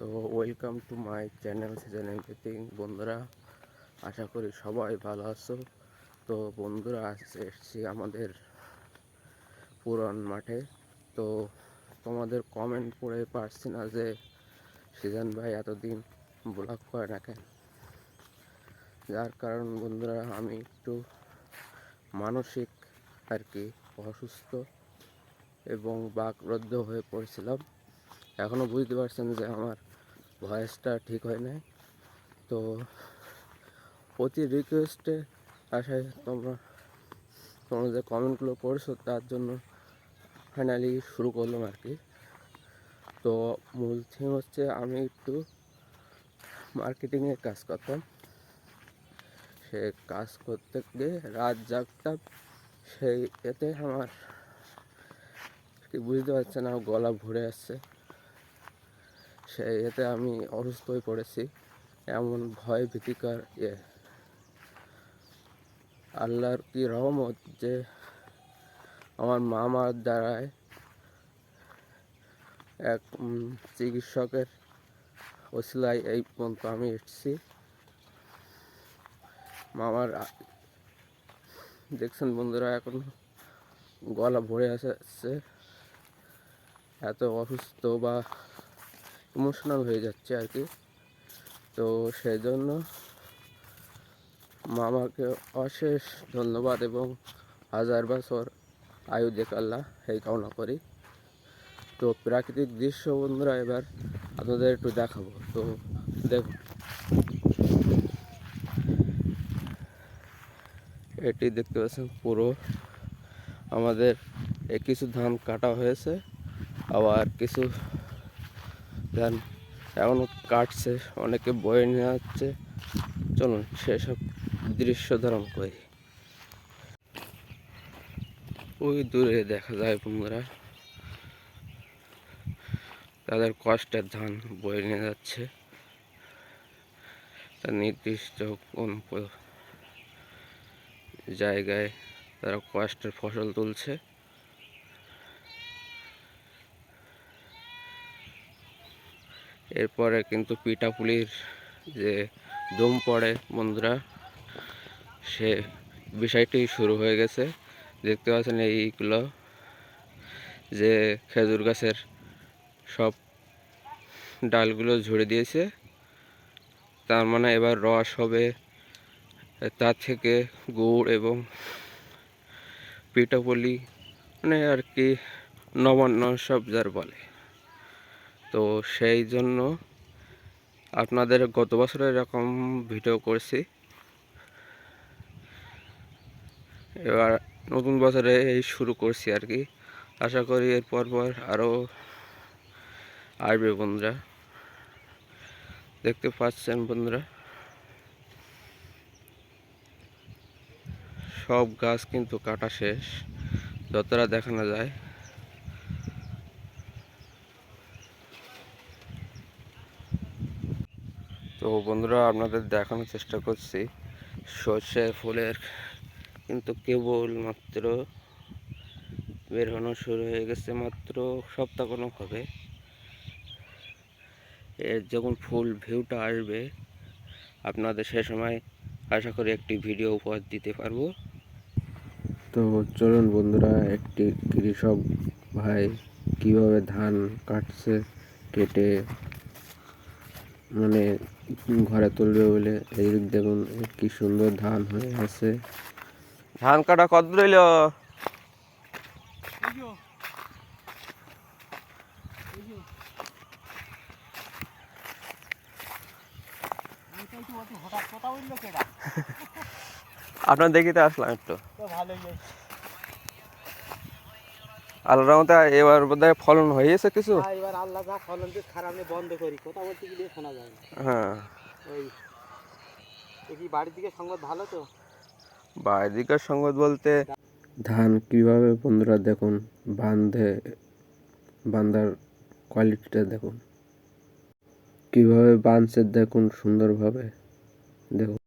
So welcome to my channel season everything বন্ধুরা, আশা করি সবাই ভালো আছো। তো বন্ধুরা আজ এসেছি আমাদের পুরান মাঠে। তো তোমাদের কমেন্ট পড়ে পারছি না যে সিজন ভাই এতদিন ব্লগ করে না কেন? যার কারণ বন্ধুরা, আমি একটু মানসিক আর কি অসুস্থ এবং বাকরুদ্ধ হয়ে পড়েছিলাম। এখনও বুঝতে পারছেন যে আমার ভয়েসটা ঠিক হয় নাই। তো প্রতি রিকোয়েস্টে আশায় তোমরা তোমরা যে কমেন্টগুলো করছ তার জন্য ফাইনালি শুরু করলাম আর কি। তো মূল থিম হচ্ছে আমি একটু মার্কেটিংয়ের কাজ করতাম। সে কাজ করতে গিয়ে রাত জাগতাম। সেই এতে আমার বুঝতে পারছে না, গলা ভরে আসছে। সেই এতে আমি অসুস্থ হয়ে পড়েছি। এমন ভয় ভীতিকর ইয়ে। আল্লাহর কি রহমত যে আমার মামার দ্বারায় এক চিকিৎসকের ওসিলায় এই পর্যন্ত আমি এসেছি। মামার দেখছেন বন্ধুরা, এখন গলা ভরে আসছে। এত অসুস্থ বা ইমোশনাল হয়ে যাচ্ছে আর কি। তো সেই জন্য মামাকে অশেষ ধন্যবাদ এবং হাজার বছর আয়ু দেখ আল্লাহ, এই কামনা করি। তো প্রাকৃতিক দৃশ্য বন্ধুরা, এবার আপনাদের একটু দেখাবো। তো দেখুন। এটি দেখতে পাচ্ছেন পুরো আমাদের কিছু ধান কাটা হয়েছে, আবার কিছু ধান এখনও কাটছে, অনেকে বয়ে নিয়ে যাচ্ছে। চলুন সেসব দৃশ্য ধারণ করি। ওই দূরে দেখা যায় বন্ধুরা, তাদের কষ্টের ধান বয়ে নিয়ে যাচ্ছে। তার নির্দিষ্ট কোন জায়গায় তারা কষ্টের ফসল তুলছে। এরপরে কিন্তু পিঠাপুলির যে দম পড়ে, বন্ধুরা, সে বিষয়টি শুরু হয়ে গেছে। দেখতে পাচ্ছেন এইগুলো যে খেজুর গাছের সব ডালগুলো ঝরে দিয়েছে। তার মানে এবার রস হবে। তার থেকে গুড় এবং পিঠাপুলি মানে আর কি নবান্ন সব যার বলে। তো সেই জন্য আপনাদের গত বছর এরকম ভিডিও করছি। এবার নতুন বছরে এই শুরু করছি আর কি। আশা করি এরপর পর আরও আসবে বন্ধুরা। দেখতে পাচ্ছেন বন্ধুরা। সব গাছ কিন্তু কাটা শেষ। যতটা দেখানো যায়। তো বন্ধুরা, আপনাদের দেখানোর চেষ্টা করছি। সর্ষে ফুলের কিন্তু কেবল মাত্র বের হনো শুরু হয়ে গেছে মাত্র সপ্তাহ কোনো হবে। এর যখন ফুল ভিউটা আসবে, আপনাদের সে সময় আশা করি একটি ভিডিও উপহার দিতে পারব। তো চলুন বন্ধুরা, একটি কৃষক ভাই কীভাবে ধান কাটছে, কেটে মানে ঘরে তুলবে বলে এইদিক দেখুন কি সুন্দর ধান হয়ে আছে ধান কাটা কত রইল আপনার দেখিতে আসলাম একটু। আল্লাহ রহমতে এবার বোধহয় ফলন হয়েছে কিছু? হ্যাঁ, এবার আল্লাহ যা ফলন দিয়ে খারাপ বন্ধ করি। কথা বলতে গেলে শোনা যায় না। হ্যাঁ। ওই দেখি বাড়ির দিকে সংবাদ ভালো তো? বাইদিকার সঙ্গত বলতে ধান কীভাবে বন্ধুরা দেখুন বান্ধে বান্ধার কোয়ালিটিটা দেখুন। কীভাবে বাঁধছে দেখুন সুন্দরভাবে দেখুন।